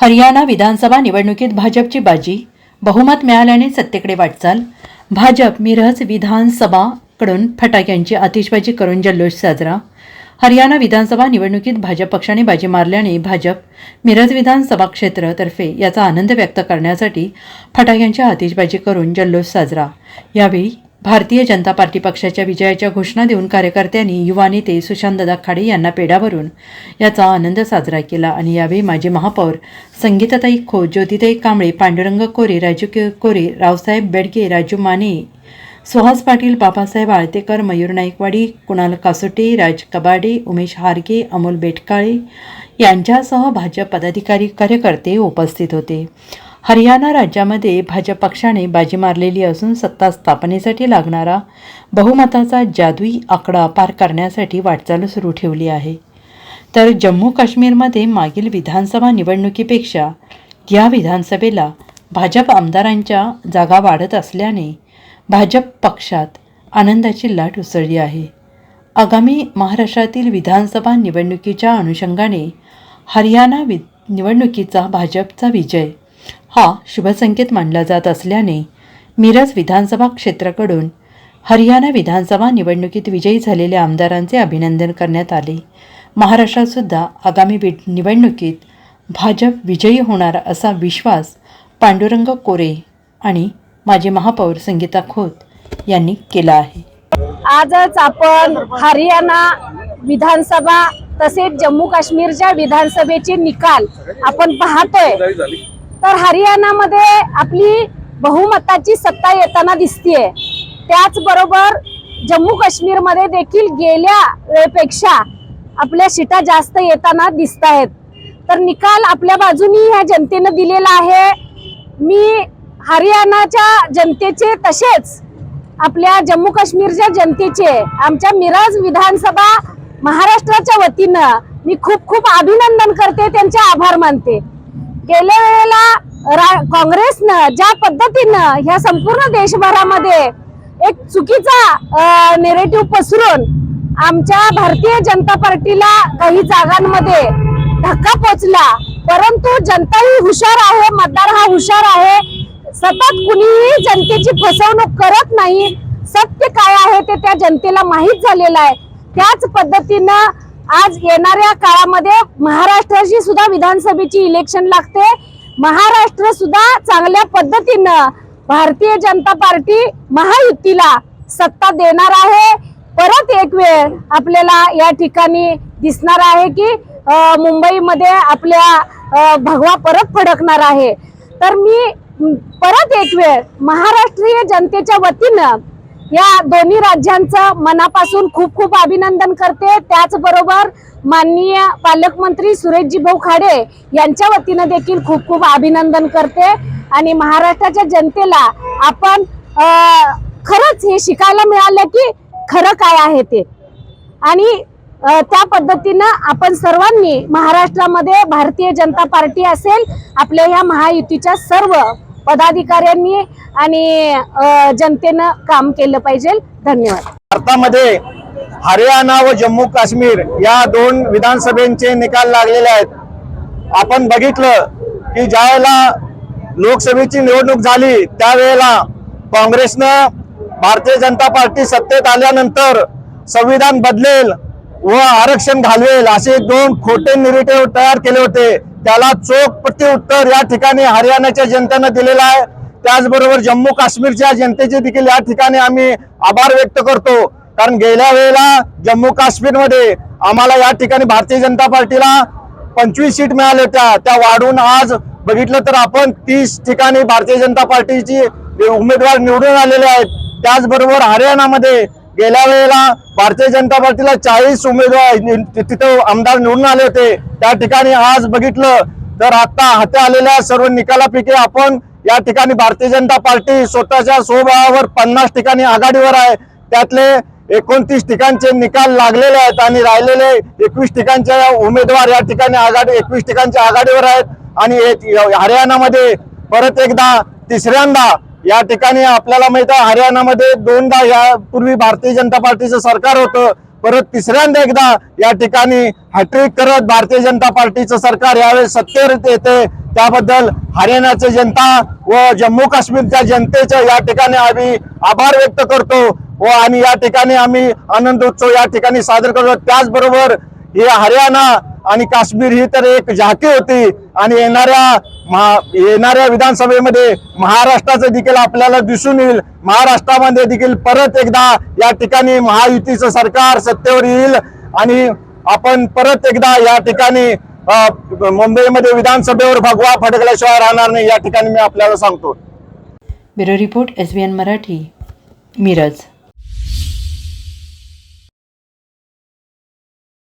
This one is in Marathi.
हरियाणा विधानसभा निवडणुकीत भाजपची बाजी बहुमत मिळाल्याने सत्तेकडे वाटचाल भाजप मिरज विधानसभाकडून फटाक्यांची आतिषबाजी करून जल्लोष साजरा हरियाणा विधानसभा निवडणुकीत भाजप पक्षाने बाजी मारल्याने भाजप मिरज विधानसभा क्षेत्रातर्फे याचा आनंद व्यक्त करण्यासाठी फटाक्यांची आतिषबाजी करून जल्लोष साजरा. यावेळी भारतीय जनता पार्टी पक्षाच्या विजयाच्या घोषणा देऊन कार्यकर्त्यांनी युवा नेते सुशांतदा खाडे यांना पेढा भरून याचा आनंद साजरा केला. आणि यावेळी माजी महापौर संगीताताई खो ज्योतिताई कांबळे पांडुरंग कोरे राजू कोरे रावसाहेब बेडगे राजू माने सुहास पाटील बाबासाहेब आळतेकर मयूर नाईकवाडी कुणाल कासोटे राज कबाडे उमेश हारगे अमोल बेटकाळे यांच्यासह भाजप पदाधिकारी कार्यकर्ते उपस्थित होते. हरियाणा राज्यामध्ये भाजप पक्षाने बाजी मारलेली असून सत्ता स्थापनेसाठी लागणारा बहुमताचा जादुई आकडा पार करण्यासाठी वाटचाल सुरू ठेवली आहे. तर जम्मू काश्मीरमध्ये मागील विधानसभा निवडणुकीपेक्षा या विधानसभेला भाजप आमदारांच्या जागा वाढत असल्याने भाजप पक्षात आनंदाची लाट उसळली आहे. आगामी महाराष्ट्रातील विधानसभा निवडणुकीच्या अनुषंगाने हरियाणा वि निवडणुकीचा भाजपचा विजय हा शुभसंकेत मानला जात असल्याने मिरज विधानसभा क्षेत्राकडून हरियाणा विधानसभा निवडणुकीत विजयी झालेल्या आमदारांचे अभिनंदन करण्यात आले. महाराष्ट्रात सुद्धा आगामी वि निवडणुकीत भाजप विजयी होणार असा विश्वास पांडुरंग कोरे आणि माजी महापौर संगीता खोत यांनी केला आहे. आजच आपण हरियाणा विधानसभा तसेच जम्मू काश्मीरच्या विधानसभेचे निकाल आपण पाहतोय. तर हरियाणामध्ये आपली बहुमताची सत्ता येताना दिसतीये. त्याचबरोबर जम्मू काश्मीरमध्ये देखील गेल्या वेळेपेक्षा आपल्या सीटा जास्त येताना दिसत आहेत तर निकाल आपल्या बाजूनी ह्या जनतेनं दिलेला आहे. मी हरियाणाच्या जनतेचे तसेच आपल्या जम्मू काश्मीरच्या जनतेचे आमच्या मिराज विधानसभा महाराष्ट्राच्या वतीनं मी खूप खूप अभिनंदन करते त्यांचे आभार मानते. गेल्या वेळेला रा- काँग्रेसनं ज्या पद्धतीनं ह्या संपूर्ण देशभरामध्ये एक चुकीचा नेरेटिव्ह पसरून आमच्या भारतीय जनता पार्टीला काही जागांमध्ये धक्का पोचला परंतु जनता ही हुशार आहे मतदार हा हुशार आहे. सतत कुणीही जनतेची फसवणूक करत नाही. सत्य काय आहे ते त्या जनतेला माहीत झालेलं आहे. त्याच पद्धतीनं आज येणाऱ्या काळामध्ये महाराष्ट्राची सुद्धा विधानसभेची इलेक्शन लागते. महाराष्ट्र सुद्धा चांगल्या पद्धतीनं भारतीय जनता पार्टी महायुतीला सत्ता देणार आहे. परत एक वेळ आपल्याला या ठिकाणी दिसणार आहे की मुंबईमध्ये आपल्या भगवा परत फडकणार आहे. तर मी परत एक वेळ महाराष्ट्रीय जनतेच्या वतीनं या दोन्ही राज्यांचं मनापासून खूप खूप अभिनंदन करते. त्याचबरोबर माननीय पालकमंत्री सुरेशजी भाऊ खाडे यांच्या वतीनं देखील खूप खूप अभिनंदन करते. आणि महाराष्ट्राच्या जनतेला आपण खरंच हे शिकायला मिळालं की खरं काय आहे ते. आणि त्या पद्धतीनं आपण सर्वांनी महाराष्ट्रामध्ये भारतीय जनता पार्टी असेल आपल्या ह्या महायुतीच्या सर्व पदाधिकाऱ्यांनी आणि जनतेनं काम केलं पाहिजे. धन्यवाद. भारतामध्ये हरियाणा व जम्मू काश्मीर या दोन विधानसभेचे निकाल लागलेले आहेत. आपण बघितलं की ज्यावेळेला लोकसभेची निवडणूक झाली त्यावेळेला काँग्रेसनं भारतीय जनता पार्टी सत्तेत आल्यानंतर संविधान बदलेल व आरक्षण घालवेल असे दोन खोटे निरेटिव्ह तयार केले होते. त्याला चोख प्रत्युत्तर उत्तर या ठिकाणी हरियाणाच्या जनतेनं दिलेलं आहे. त्याचबरोबर जम्मू काश्मीरच्या जनतेचे देखील या ठिकाणी आम्ही आभार व्यक्त करतो. कारण गेल्या वेळेला जम्मू काश्मीरमध्ये आम्हाला या ठिकाणी भारतीय जनता पार्टीला पंचवीस सीट मिळाल्या होत्या. त्या वाढून आज बघितलं तर आपण तीस ठिकाणी भारतीय जनता पार्टीची उमेदवार निवडून आलेले आहेत. त्याचबरोबर हरियाणामध्ये गेल्या वेळेला भारतीय जनता पार्टीला चाळीस उमेदवार तिथं आमदार निवडून आले होते. त्या ठिकाणी आज बघितलं तर आता हाती आलेल्या सर्व निकालापैकी आपण या ठिकाणी भारतीय जनता पार्टी स्वतःच्या स्वभावावर पन्नास ठिकाणी आघाडीवर आहे. त्यातले एकोणतीस ठिकाणचे निकाल लागलेले आहेत आणि राहिलेले एकवीस ठिकाणचे उमेदवार या ठिकाणी आघाडी एकवीस ठिकाणच्या आघाडीवर आहेत. आणि हरियाणामध्ये परत एकदा तिसऱ्यांदा या ठिकाणी आपल्याला माहीत आहे हरियाणामध्ये दोनदा या पूर्वी भारतीय जनता पार्टीचं सरकार होतं परत तिसऱ्यांदा एकदा या ठिकाणी हॅट्रिक करत भारतीय जनता पार्टीचं सरकार यावेळेस सत्तेवर येते. त्याबद्दल हरियाणाचे जनता व जम्मू काश्मीरच्या जनतेचं या ठिकाणी आम्ही आभार व्यक्त करतो व आणि या ठिकाणी आम्ही आनंद उत्सव या ठिकाणी साजरा करतो. त्याचबरोबर हे हरियाणा आणि काश्मीर ही तर एक झाकी होती. आणि येणाऱ्या येणाऱ्या विधानसभेमध्ये महाराष्ट्राचं देखील आपल्याला दिसून येईल. महाराष्ट्रामध्ये देखील परत एकदा या ठिकाणी महायुतीचं सरकार सत्तेवर येईल. आणि आपण परत एकदा या ठिकाणी मुंबईमध्ये विधानसभेवर भगवा फडकल्याशिवाय राहणार नाही या ठिकाणी मी आपल्याला सांगतो. Bureau report S Marathi Miraj.